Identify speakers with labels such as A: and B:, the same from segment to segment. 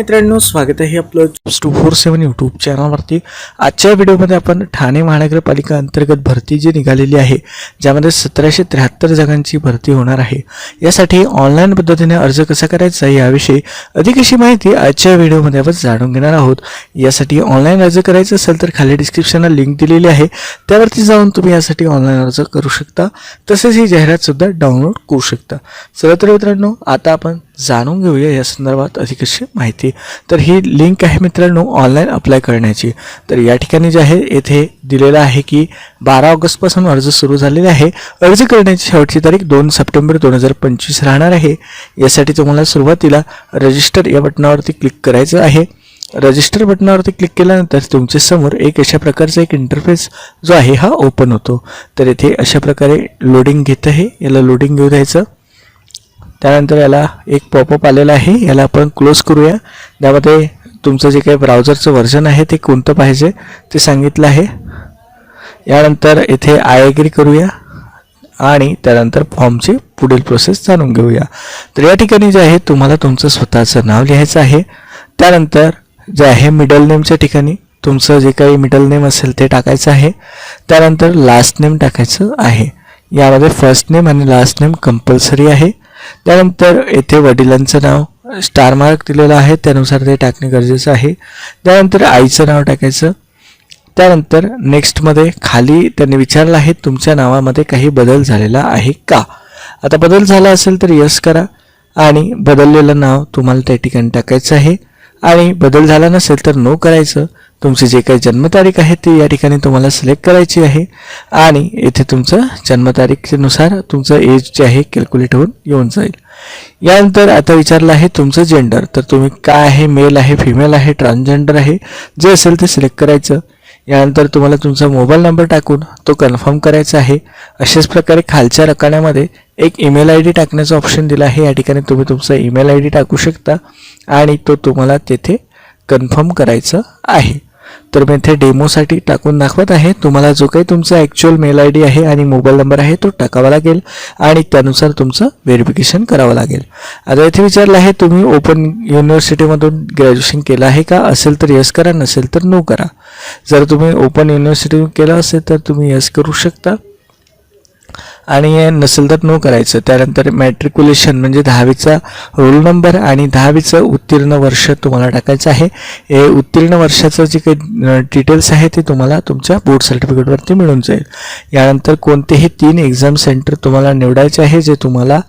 A: मित्रांनो स्वागत आहे आपलं टू फोर सेवन यूट्यूब चॅनलवरती आजच्या व्हिडिओमध्ये आपण ठाणे महानगरपालिका अंतर्गत भरती जी निघालेली आहे ज्यामध्ये सतराशे त्र्याहत्तर जागांची भरती होणार आहे. यासाठी ऑनलाईन पद्धतीने अर्ज कसा करायचा याविषयी अधिक अशी माहिती आजच्या व्हिडिओमध्ये आपण जाणून घेणार आहोत. यासाठी ऑनलाईन अर्ज करायचं असेल तर खाली डिस्क्रिप्शनला लिंक दिलेली आहे. त्यावरती जाऊन तुम्ही यासाठी ऑनलाईन अर्ज करू शकता. तसेच ही जाहिरातसुद्धा डाउनलोड करू शकता. चला तर मित्रांनो आता आपण जाणून घेऊया या संदर्भात अधिक अशी माहिती. तर ही लिंक आहे मित्रांनो ऑनलाईन अप्लाय करण्याची. तर या ठिकाणी जे आहे येथे दिलेलं आहे की बारा ऑगस्टपासून अर्ज सुरू झालेले आहे. अर्ज करण्याची शेवटची तारीख दोन सप्टेंबर दोन हजार पंचवीस राहणार आहे. यासाठी तुम्हाला सुरुवातीला रजिस्टर या बटनावरती क्लिक करायचं आहे. रजिस्टर बटनावरती क्लिक केल्यानंतर तुमच्यासमोर एक अशा प्रकारचा एक इंटरफेस जो आहे हा ओपन होतो. तर येथे अशा प्रकारे लोडिंग घेत आहे. याला लोडिंग घेऊ द्यायचं. त्यानंतर याला एक पॉपअप आलेला आहे. याला आपण क्लोज करूया. त्यामध्ये तुमचं जे काही ब्राउझरचं व्हर्जन आहे ते कोणतं पाहिजे ते सांगितलं आहे. यानंतर इथे आय एग्री करूया. आणि त्यानंतर फॉर्मची पुढील प्रोसेस जाणून घेऊया. तर या ठिकाणी जे आहे तुम्हाला तुमचं स्वतःचं नाव लिहायचं आहे. त्यानंतर जे आहे मिडल नेमच्या ठिकाणी तुमचं जे काही मिडल नेम असेल ते टाकायचं आहे. त्यानंतर लास्ट नेम टाकायचं आहे. यामध्ये फर्स्ट नेम आणि लास्ट नेम कंपल्सरी आहे. त्यानंतर येथे वडिलांचं नाव स्टार मार्क दिलेलं आहे. त्यानुसार ते टाकणे गरजेचं आहे. त्यानंतर आईचं नाव टाकायचं. त्यानंतर नेक्स्टमध्ये खाली त्यांनी विचारलं आहे तुमच्या नावामध्ये काही बदल झालेला आहे का? आता बदल झाला असेल तर यस करा. आणि बदललेलं नाव तुम्हाला त्या ठिकाणी टाकायचं आहे. आणि बदल झाला नसेल तर नो करायचं. तुमची जे काही जन्मतारीख आहे ती या ठिकाणी तुम्हाला सिलेक्ट करायची आहे. आणि येथे तुमचं जन्मतारीखनुसार तुमचं एज जे आहे कॅल्क्युलेट होऊन येऊन जाईल. यानंतर आता विचारलं आहे तुमचं जेंडर तर तुम्ही काय आहे? मेल आहे फिमेल आहे ट्रान्सजेंडर आहे? जे असेल ते सिलेक्ट करायचं. यानंतर तुम्हाला तुमचा मोबाईल नंबर टाकून तो कन्फर्म करायचा आहे. अशाच प्रकारे खालच्या रकान्यामध्ये एक ईमेल आय डी टाकण्याचं ऑप्शन दिलं आहे. या ठिकाणी तुम्ही तुमचा ईमेल आय डी टाकू शकता. आणि तो तुम्हाला तेथे कन्फर्म करायचं आहे. तर मी इथे डेमोसाठी टाकून दाखवत आहे. तुम्हाला जो काही तुमचा ॲक्च्युअल मेल आय डी आहे आणि मोबाईल नंबर आहे तो टाकावा लागेल आणि त्यानुसार तुमचं व्हेरिफिकेशन करावं लागेल. आता इथे विचारलं आहे तुम्ही ओपन युनिव्हर्सिटीमधून ग्रॅज्युएशन केलं आहे का? असेल तर यस करा नसेल तर नो करा. जर तुम्ही ओपन युनिव्हर्सिटी केलं असेल तर तुम्ही यस करू शकता. आणि नसेल तर नो करायचं. त्यानंतर मॅट्रिक्युलेशन म्हणजे दहावीचा रोल नंबर आणि दहावीचं उत्तीर्ण वर्ष तुम्हाला टाकायचं आहे. हे उत्तीर्ण वर्षाचं जे काही डिटेल्स आहे ते तुम्हाला तुमच्या बोर्ड सर्टिफिकेटवरती मिळून जाईल. यानंतर कोणतेही तीन एक्झाम सेंटर तुम्हाला निवडायचे आहे जे तुम्हाला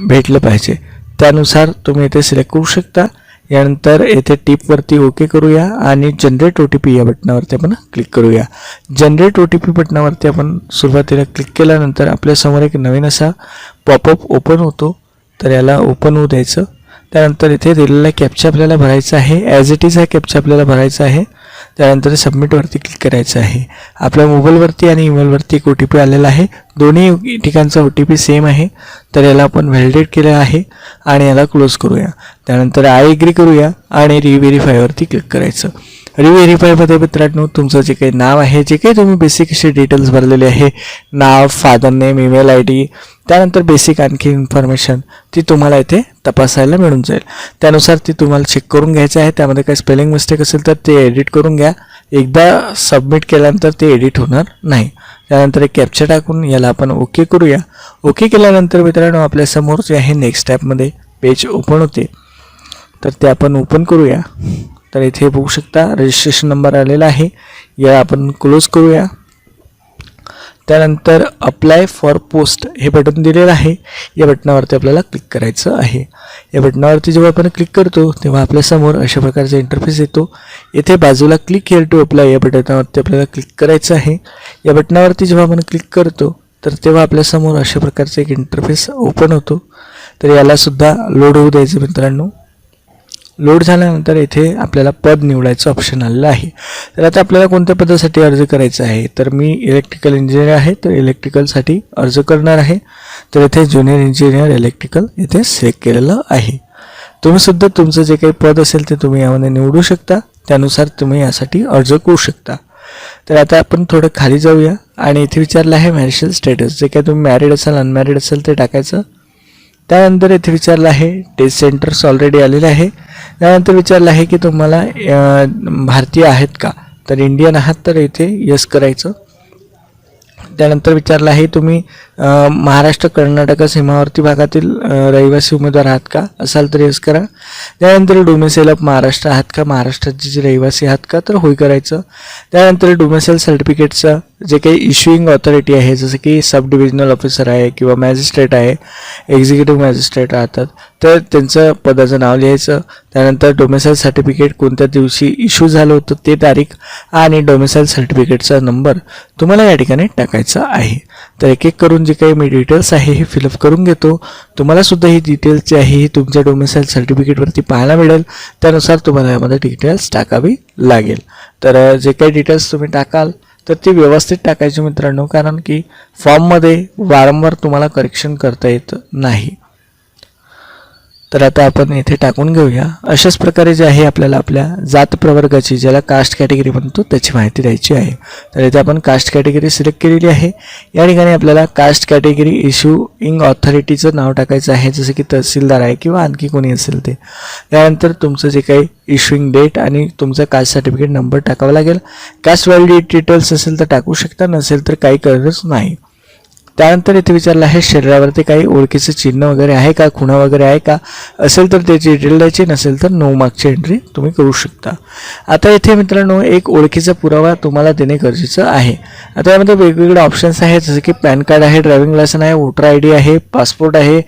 A: भेटलं पाहिजे. त्यानुसार तुम्ही इथे सिलेक्ट करू शकता. यानंतर येथे टिपवरती ओके करूया आणि जनरेट ओ टी पी या बटनावरती आपण क्लिक करूया. जनरेट ओ टी पी बटनावरती आपण सुरुवातीला क्लिक केल्यानंतर आपल्यासमोर एक नवीन असा पॉपअप ओपन होतो. तर याला ओपन होऊ द्यायचं. त्यानंतर इथे दिलेला कॅप्चा आपल्याला भरायचा आहे. ॲज इट इज हा कॅप्चा आपल्याला भरायचा आहे. त्यानंतर सबमिटवरती क्लिक करायचं आहे. आपल्या मोबाईलवरती आणि ईमेलवरती एक ओ टी पी आलेला आहे. दोन्ही ठिकाणचा ओ टी पी सेम आहे. तर याला आपण व्हॅलिडेट केलं आहे आणि याला क्लोज करूया. त्यानंतर आय एग्री करूया आणि रिव्हेरीफायवरती क्लिक करायचं. रिव्हेरीफायमध्ये मित्रांनो तुमचं जे काही नाव आहे जे काही तुम्ही बेसिक असे डिटेल्स भरलेले आहे नाव father name email I D त्यानंतर बेसिक आणखी इन्फॉर्मेशन ती तुम्हाला इथे तपासायला मिळून जाईल. त्यानुसार ती तुम्हाला चेक करून घ्यायचं आहे. त्यामध्ये काही स्पेलिंग मिस्टेक असेल तर ते एडिट करून घ्या. एकदा सबमिट केल्यानंतर ते एडिट होणार नाही. त्यानंतर एक कॅप्चर टाकून याला आपण ओके करूया. ओके केल्यानंतर मित्रांनो आपल्यासमोर जे आहे नेक्स्ट ॲपमध्ये पेज ओपन होते. तर ते आपण ओपन करूया. तर इथे बघू शकता रजिस्ट्रेशन नंबर आलेला आहे. या आपण क्लोज करूया. त्यानंतर अप्लाय फॉर पोस्ट हे बटन दिलेलं आहे. या बटनावरती आपल्याला क्लिक करायचं आहे. या बटनावरती जेव्हा आपण क्लिक करतो तेव्हा आपल्यासमोर अशा प्रकारचा इंटरफेस येतो. येथे बाजूला क्लिक हेअर टू अप्लाय या बटनावरती आपल्याला क्लिक करायचं आहे. या बटनावरती जेव्हा आपण क्लिक करतो तर तेव्हा आपल्यासमोर अशा प्रकारचा एक इंटरफेस ओपन होतो. तर यालासुद्धा लोड होऊ द्यायचं मित्रांनो. लोड झाल्यानंतर इथे आपल्याला पद निवडायचं ऑप्शन आलेलं आहे. तर आता आपल्याला कोणत्या पदासाठी अर्ज करायचा आहे? तर मी इलेक्ट्रिकल इंजिनियर आहे तर इलेक्ट्रिकलसाठी अर्ज करणार आहे. तर इथे ज्युनियर इंजिनियर इलेक्ट्रिकल इथे सिलेक्ट केलेलं आहे. तुम्ही सुद्धा तुमचं जे काही पद असेल ते तुम्ही यामध्ये निवडू शकता. त्यानुसार तुम्ही यासाठी अर्ज करू शकता. तर आता आपण थोडं खाली जाऊया. आणि इथे विचारलं आहे मॅरिशल स्टेटस जे काही तुम्ही मॅरिड असाल अनमॅरिड असेल ते टाकायचं. त्यानंतर इथे विचारलं आहे टेस्ट सेंटर्स ऑलरेडी आलेले आहे. त्यानंतर विचारलं आहे की तुम्हाला भारतीय आहेत का? तर इंडियन आहात तर इथे यस करायचं. त्यानंतर विचारलं आहे तुम्ही महाराष्ट्र कर्नाटक सीमावर्ती भागातील रहिवासी उमेदवार आहात का? असाल तर येस करा. त्यानंतर डोमेसेल ऑफ महाराष्ट्र आहात का? महाराष्ट्राचे जे रहिवासी आहात का? तर होय करायचं. त्यानंतर डोमेसेल सर्टिफिकेटचं जे काही इश्युईंग ऑथॉरिटी आहे जसं की सब डिव्हिजनल ऑफिसर आहे किंवा मॅजिस्ट्रेट आहे एक्झिक्युटिव्ह मॅजिस्ट्रेट राहतात तर त्यांचं पदाचं नाव लिहायचं त्यानंतर डोमेसाईल सर्टिफिकेट कोणत्या दिवशी इश्यू झालं होतं ते तारीख आणि डोमेसाईल सर्टिफिकेटचा नंबर तुम्हाला या ठिकाणी टाकायचा आहे. तर एक एक करून जे काही मी डिटेल्स आहे हे फिलअप करून घेतो. तुम्हालासुद्धा ही डिटेल्स जी आहे ही तुमच्या डोमेसाईल सर्टिफिकेटवरती पाहायला मिळेल. त्यानुसार तुम्हाला यामध्ये डिटेल्स टाकावी लागेल. तर जे काही डिटेल्स तुम्ही टाकाल तर ती व्यवस्थित टाकायची मित्रांनो कारण की फॉर्ममध्ये वारंवार तुम्हाला करेक्शन करता येत नाही. तर आता आपण इथे टाकून घेऊया. अशाच प्रकारे जे आहे आपल्याला आपल्या जात प्रवर्गाची ज्याला कास्ट कॅटेगरी म्हणतो त्याची माहिती द्यायची आहे. तर इथे आपण कास्ट कॅटेगरी सिलेक्ट केलेली आहे. या ठिकाणी आपल्याला कास्ट कॅटेगरी इश्यूइंग ऑथॉरिटीचं नाव टाकायचं आहे. जसं की तहसीलदार आहे किंवा आणखी कोणी असेल ते. त्यानंतर तुमचं जे काही इश्युईंग डेट आणि तुमचं कास्ट सर्टिफिकेट नंबर टाकावा लागेल. कास्ट व्हॅलिडिटी डिटेल्स असेल तर टाकू शकता नसेल तर काही गरज नाही. त्यानंतर इथे विचारलं आहे शरीरावरती काही ओळखीचं चिन्ह वगैरे आहे का? खुणा वगैरे आहे का? असेल तर त्याची डिटेल द्यायची नसेल तर नो मार्कची एंट्री तुम्ही करू शकता. आता इथे मित्रांनो एक ओळखीचा पुरावा तुम्हाला देणे गरजेचं आहे. आता यामध्ये वेगवेगळे ऑप्शन्स आहेत जसं की पॅन कार्ड आहे ड्रायव्हिंग लायसन आहे वोटर आय डी आहे पासपोर्ट आहे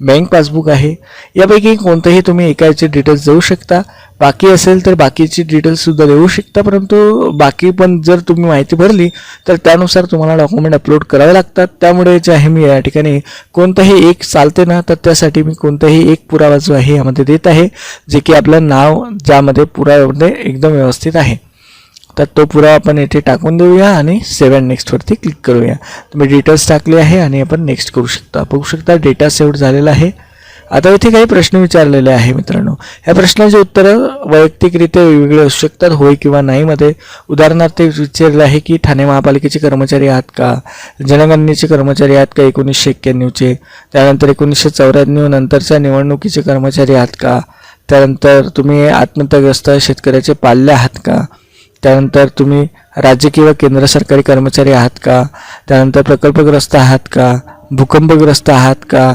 A: बँक पासबुक आहे. यापैकी कोणतंही तुम्ही एकाचे डिटेल्स देऊ शकता. बाकी असेल तर बाकीची डिटेल्ससुद्धा देऊ शकता. परंतु बाकी पण जर तुम्ही माहिती भरली तर त्यानुसार तुम्हाला डॉक्युमेंट अपलोड करावे लागतात. त्यामुळे जे आहे मी या ठिकाणी कोणतंही एक चालते ना तर त्यासाठी मी कोणताही एक पुरावा जो आहे यामध्ये देत आहे जे की आपलं नाव ज्यामध्ये पुराव्यामध्ये एकदम व्यवस्थित आहे. तर तो पुरावा आपण येथे टाकून देऊया आणि सेवन नेक्स्टवरती क्लिक करूया. तुम्ही डिटेल्स टाकले आहे आणि आपण नेक्स्ट करू शकता. बघू शकता डेटा सेव्ह झालेला आहे. आता इथे काही प्रश्न विचारलेले आहे मित्रांनो. या प्रश्नाची उत्तरं वैयक्तिकरित्या वेगवेगळे असू शकतात होय किंवा नाही मध्ये. उदाहरणार्थ विचारलं आहे की ठाणे महापालिकेचे कर्मचारी आहात का? जनगणनेचे कर्मचारी आहात का? एकोणीसशे एक्क्याण्णवचे. त्यानंतर एकोणीसशे चौऱ्याण्णव नंतरच्या निवडणुकीचे कर्मचारी आहात का? त्यानंतर तुम्ही आत्महत्याग्रस्त शेतकऱ्याचे पाल्य आहात का? त्यानंतर तुम्ही राज्य किंवा केंद्र सरकारी कर्मचारी आहात का? त्यानंतर प्रकल्पग्रस्त आहात का? भूकंपग्रस्त आहात का?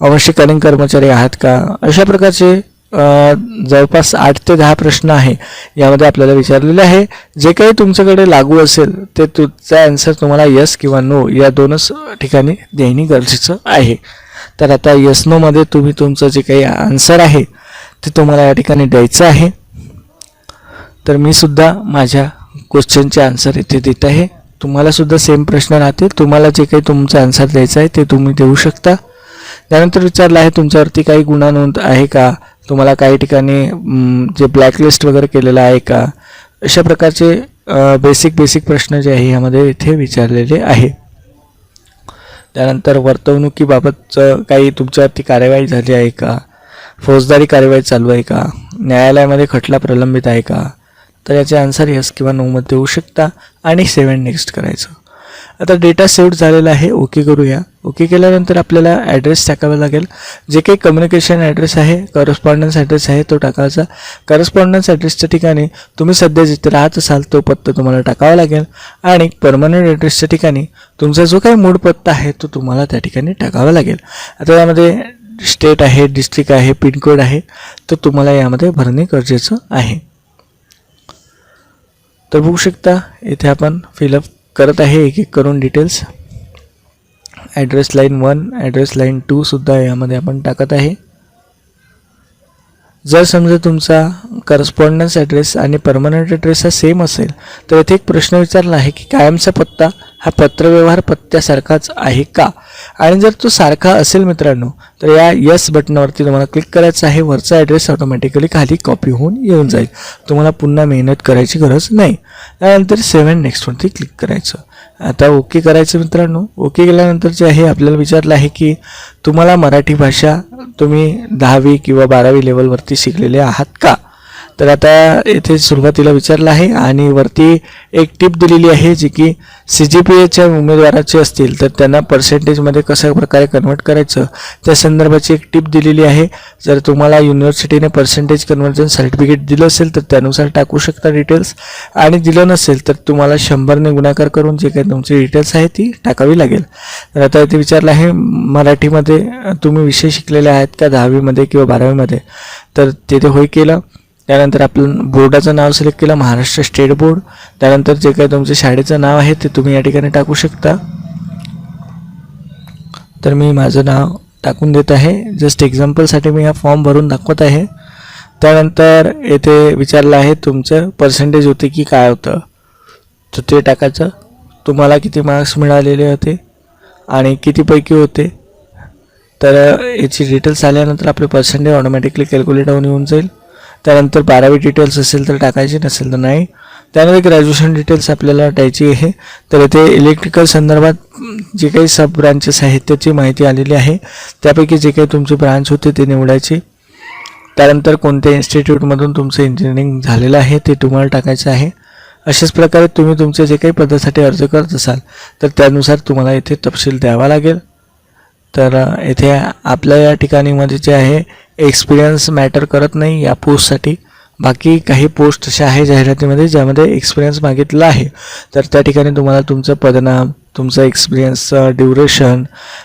A: अंशकालीन कर्मचारी आहात का? अशा प्रकारचे जवळपास आठ ते दहा प्रश्न आहे. यामध्ये आपल्याला विचारलेले आहे. जे काही तुमच्याकडे लागू असेल ते तुमचा आन्सर तुम्हाला यस किंवा नो या दोनच ठिकाणी देणे गरजेचं आहे. तर आता यस नोमध्ये तुम्ही तुमचं जे काही आन्सर आहे ते तुम्हाला या ठिकाणी द्यायचं आहे. तर मी सुद्धा माझ्या क्वेश्चनचे आन्सर इथे देत आहे. तुम्हाला सुद्धा सेम प्रश्न राहतील. तुम्हाला जे काही तुमचं आन्सर द्यायचा आहे ते तुम्ही देऊ शकता. त्यानंतर विचारलं आहे तुमच्यावरती काही गुन्हा नोंद आहे का? तुम्हाला काही ठिकाणी जे ब्लॅकलिस्ट वगैरे केलेलं आहे का? अशा प्रकारचे बेसिक बेसिक प्रश्न जे आहे यामध्ये इथे विचारलेले आहे. त्यानंतर वर्तवणुकीबाबतचं काही तुमच्यावरती कार्यवाही झाली आहे का? फौजदारी कार्यवाही चालू आहे का? न्यायालयामध्ये खटला प्रलंबित आहे का? तर याचे आन्सर यस किंवा नोमध्ये देऊ शकता आणि सेवन नेक्स्ट करायचं. आता डेटा सेव्ड झालेला आहे ओके करूया. ओके केल्यानंतर आपल्याला ॲड्रेस टाकावा लागेल. जे काही कम्युनिकेशन ॲड्रेस आहे करस्पॉन्डन्स ॲड्रेस आहे तो टाकायचा. करस्पॉन्डन्स ॲड्रेसच्या ठिकाणी तुम्ही सध्या जिथे राहत असाल तो पत्ता तुम्हाला टाकावा लागेल. आणि परमनंट ॲड्रेसच्या ठिकाणी तुमचा जो काही मूळ पत्ता आहे तो तुम्हाला त्या ठिकाणी टाकावा लागेल. आता यामध्ये स्टेट आहे डिस्ट्रिक्ट आहे पिनकोड आहे तो तुम्हाला यामध्ये भरणे गरजेचं आहे. तर बघू शकता इथे आपण फिलअप करत आहे एक एक करून details address line one address line टूसुद्धा यामध्ये आपण टाकत आहे. जर समजा तुमचा करस्पॉन्डन्स ॲड्रेस आणि परमनंट ॲड्रेस हा सेम असेल तर येथे एक प्रश्न विचारला आहे की कायमचा पत्ता हा पत्रव्यवहार पत्त्यासारखाच आहे का? आणि जर तो सारखा असेल मित्रांनो तर या यस बटनावरती तुम्हाला क्लिक करायचं आहे. वरचा ॲड्रेस ऑटोमॅटिकली खाली कॉपी होऊन येऊन जाईल. तुम्हाला पुन्हा मेहनत करायची गरज नाही. त्यानंतर सेवन नेक्स्टवरती क्लिक करायचं. आता ओके करायचं मित्रांनो. ओके केल्यानंतर जे आहे आपल्याला विचारलं आहे की तुम्हाला मराठी भाषा तुम्ही दहावी किंवा बारावी लेवलवरती शिकलेले आहात का? तर आता येथे सुरुवातीला विचारलं आहे आणि वरती एक टिप दिलेली आहे जी की सी जी पी एच्या उमेदवाराचे असतील तर त्यांना पर्सेंटेजमध्ये कशा प्रकारे कन्वर्ट करायचं त्या संदर्भाची एक टिप दिलेली आहे. जर तुम्हाला युनिव्हर्सिटीने पर्सेंटेज कन्वर्जन सर्टिफिकेट दिलं असेल तर त्यानुसार टाकू शकता डिटेल्स आणि दिलं नसेल तर तुम्हाला शंभरने गुणाकार करून जे काही तुमची डिटेल्स आहे ती टाकावी लागेल. तर आता इथे विचारलं आहे मराठीमध्ये तुम्ही विषय शिकलेले आहेत का दहावीमध्ये किंवा बारावीमध्ये? तर तिथे होय केलं. त्यानंतर आपलं बोर्डाचं नाव सिलेक्ट केलं महाराष्ट्र स्टेट बोर्ड त्यानंतर जे काही तुमचं शाळेचं नाव आहे ते तुम्ही या ठिकाणी टाकू शकता. तर मी माझं नाव टाकून देत आहे. जस्ट एक्झाम्पलसाठी मी हा फॉर्म भरून दाखवत आहे. त्यानंतर येथे विचारलं आहे तुमचं पर्सेंटेज होते की काय होतं? तर ते टाकायचं. तुम्हाला किती मार्क्स मिळालेले होते आणि कितीपैकी होते? तर याची डिटेल्स आल्यानंतर आपले पर्सेंटेज ऑटोमॅटिकली कॅल्क्युलेट होऊन येऊन जाईल. त्यानंतर बारावी डिटेल्स असेल तर टाकायची नसेल तर नाही. त्यानंतर ग्रॅज्युएशन डिटेल्स आपल्याला द्यायची आहे. तर इथे इलेक्ट्रिकल संदर्भात जे काही सब ब्रांचेस आहेत त्याची माहिती आलेली आहे. त्यापैकी जे काही तुमची ब्रांच होते ते निवडायची. त्यानंतर कोणत्या इन्स्टिट्यूटमधून तुमचं इंजिनिअरिंग झालेलं आहे ते तुम्हाला टाकायचं आहे. अशाच प्रकारे तुम्ही तुमच्या जे काही पदासाठी अर्ज करत असाल तर त्यानुसार तुम्हाला इथे तपशील द्यावा लागेल. तर येथे आपल्या या ठिकाणीमध्ये जे आहे एक्सपिरियन्स मॅटर करत नाही या पोस्टसाठी बाकी काही पोस्ट अशा आहे जाहिरातीमध्ये ज्यामध्ये एक्सपिरियन्स मागितला आहे. तर त्या ठिकाणी तुम्हाला तुमचं पदनाम तुमचं एक्सपिरियन्स ड्युरेशन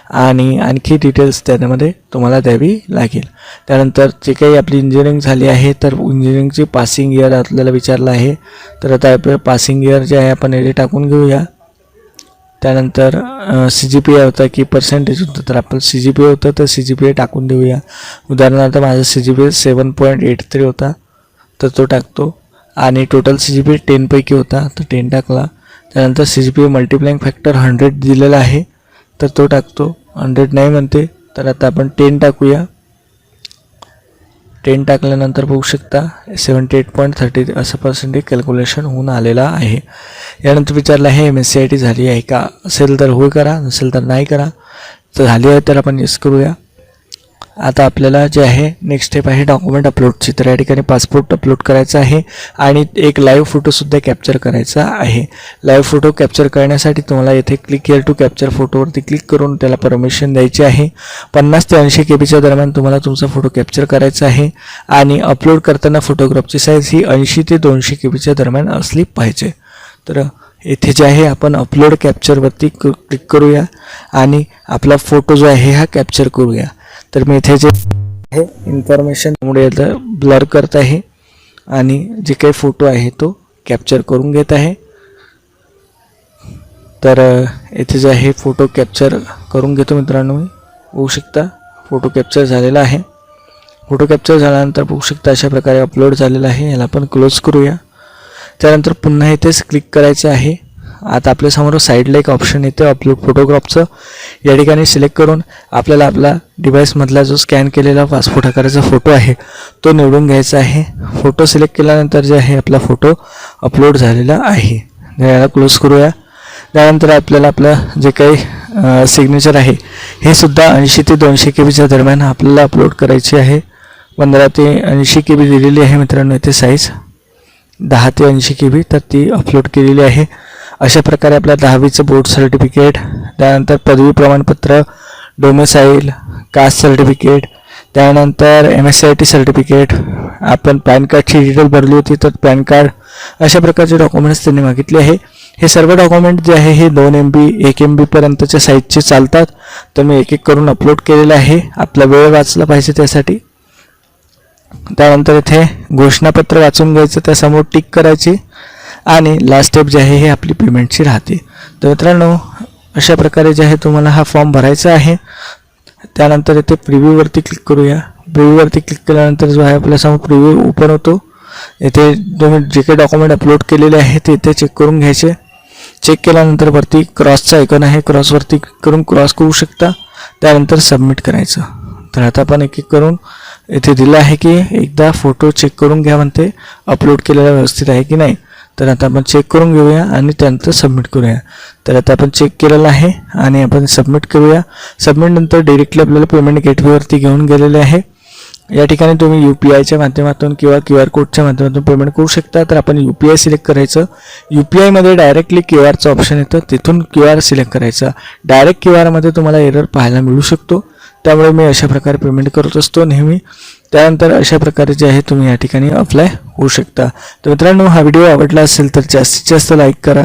A: आणि आणखी डिटेल्स त्यामध्ये तुम्हाला द्यावी लागेल. त्यानंतर जे काही आपली इंजिनिअरिंग झाली आहे तर इंजिनिअरिंगची पासिंग इयर आपल्याला विचारलं आहे. तर आता आपलं पासिंग इयर जे आहे आपण येथे टाकून घेऊया. त्यानंतर सी जी पी ए होता की पर्सेंटेज होतं. तर आपण सी जी पी ए होतं तर सी जी पी ए टाकून देऊया. उदाहरणार्थ माझा C G P A seven point eight three होता तर तो टाकतो. आणि total C G P A टेनपैकी होता तर टेन टाकला. त्यानंतर C G P A multiplying factor hundred दिलेला आहे तर तो टाकतो. हंड्रेड नाही म्हणते तर आता आपण टेन टाकूया. टेन टाकल्यानंतर बघू शकता सेवन्टी एट पॉईंट थर्टी असं पर्सेंटेज कॅल्क्युलेशन होऊन आलेलं आहे. यानंतर विचारलं आहे M S C I T झाली आहे का? असेल तर होय करा नसेल तर नाही करा. तर झाली आहे तर आपण येस करूया. आता आपल्याला जे आहे नेक्स्ट स्टेप आहे डॉक्युमेंट अपलोडची तर या ठिकाणी पासपोर्ट अपलोड करायचा आहे आणि एक लाईव्ह फोटोसुद्धा कॅप्चर करायचा आहे. लाईव्ह फोटो कॅप्चर करण्यासाठी तुम्हाला येथे क्लिक केअर टू कॅप्चर फोटोवरती क्लिक करून त्याला परमिशन द्यायची आहे. पन्नास ते ऐंशी के बीच्या दरम्यान तुम्हाला तुमचा फोटो कॅप्चर करायचा आहे आणि अपलोड करताना फोटोग्राफची साईज ही ऐंशी ते दोनशे के बीच्या दरम्यान असली पाहिजे. तर येथे जे आहे आपण अपलोड कॅप्चरवरती क्लिक करूया आणि आपला फोटो जो आहे हा कॅप्चर करूया. तर मी इथे जे आहे इन्फॉर्मेशनमुळे ब्लर करत आहे आणि जे काही फोटो आहे तो कॅप्चर करून घेत आहे. तर येथे जे आहे फोटो कॅप्चर करून घेतो मित्रांनो मी. बघू शकता फोटो कॅप्चर झालेला आहे. फोटो कॅप्चर झाल्यानंतर बघू शकता अशा प्रकारे अपलोड झालेला आहे. याला आपण क्लोज करूया. त्यानंतर पुन्हा इथेच क्लिक करायचं आहे. आता आपल्यासमोर साईडला एक ऑप्शन येतं अपलोड फोटोग्राफचं या ठिकाणी सिलेक्ट करून आपल्याला आपला डिव्हाइसमधला जो स्कॅन केलेला पासपोर्ट आकाराचा फोटो आहे तो निवडून घ्यायचा आहे. फोटो सिलेक्ट केल्यानंतर जे आहे आपला फोटो अपलोड झालेला आहे. याला क्लोज करूया. त्यानंतर आपल्याला आपलं जे काही सिग्नेचर आहे हे सुद्धा ऐंशी ते दोनशे के बीच्या दरम्यान आपल्याला अपलोड करायची आहे. पंधरा ते ऐंशी के बी दिलेली आहे मित्रांनो इथे साईज दहा ते ऐंशी के बी तर ती अपलोड केलेली आहे. अशा प्रकारे आपल्या दहावीचं बोर्ड सर्टिफिकेट त्यानंतर पदवी प्रमाणपत्र डोमेसाईल कास्ट सर्टिफिकेट त्यानंतर M S C I T certificate आपण पॅन कार्डची डिटेल भरली होती तर पॅन कार्ड अशा प्रकारचे डॉक्युमेंट्स त्यांनी मागितले आहे. हे सर्व डॉक्युमेंट जे आहे हे दोन एम बी एक एम बीपर्यंतच्या साईजचे चालतात. तर मी एक एक करून अपलोड केलेलं आहे. आपला वेळ वाचला पाहिजे त्यासाठी. त्यानंतर इथे घोषणापत्र वाचून घ्यायचं त्यासमोर टिक करायची. आणि लास्ट स्टेप जे आहे हे आपली पेमेंटची राहते. तर मित्रांनो अशा प्रकारे जे आहे तुम्हाला हा फॉर्म भरायचा आहे. त्यानंतर इथे प्रिव्ह्यूवरती क्लिक करूया. प्रिव्ह्यूवरती क्लिक केल्यानंतर जो आहे आपल्यासमोर प्रिव्ह्यू ओपन होतो. येथे तुम्ही जे काही डॉक्युमेंट अपलोड केलेले आहे ते इथे चेक करून घ्यायचे. चेक केल्यानंतर वरती क्रॉसचा आयकॉन आहे. क्रॉसवरती क्लिक करून क्रॉस करू शकता. त्यानंतर सबमिट करायचं. तर आता आपण एक एक करून इथे दिलं आहे की एकदा फोटो चेक करून घ्या म्हणते. अपलोड केलेला व्यवस्थित आहे की नाही? तर आता आपण चेक करून घेऊया आणि त्यानंतर सबमिट करूया. तर आता आपण चेक केलेलं आहे आणि आपण सबमिट करूया. सबमिट नंतर डिरेक्टली आपल्याला पेमेंट गेटवेवरती घेऊन गेलेले आहे. या ठिकाणी तुम्ही यू पी आयच्या माध्यमातून किंवा क्यू आर कोडच्या माध्यमातून पेमेंट करू शकता. तर आपण यू पी आय सिलेक्ट करायचं. यू पी आयमध्ये डायरेक्टली क्यू आरचं ऑप्शन येतं. तिथून क्यू आर सिलेक्ट करायचं. डायरेक्ट क्यू आरमध्ये तुम्हाला एरर पाहायला मिळू शकतो. त्यामुळे मी अशा प्रकारे पेमेंट करत असतो नेहमी. त्यानंतर अशा प्रकारे जे आहे तुम्ही या ठिकाणी अप्लाय होऊ शकता. तर मित्रांनो हा व्हिडिओ आवडला असेल तर जास्तीत जास्त लाईक करा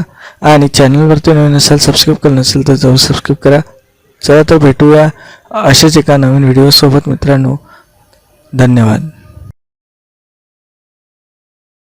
A: आणि चॅनलवरती नवीन असाल सबस्क्राईब केलं नसेल तर जाऊन सबस्क्राईब करा. चला तर भेटूया अशाच एका नवीन व्हिडिओसोबत मित्रांनो. धन्यवाद.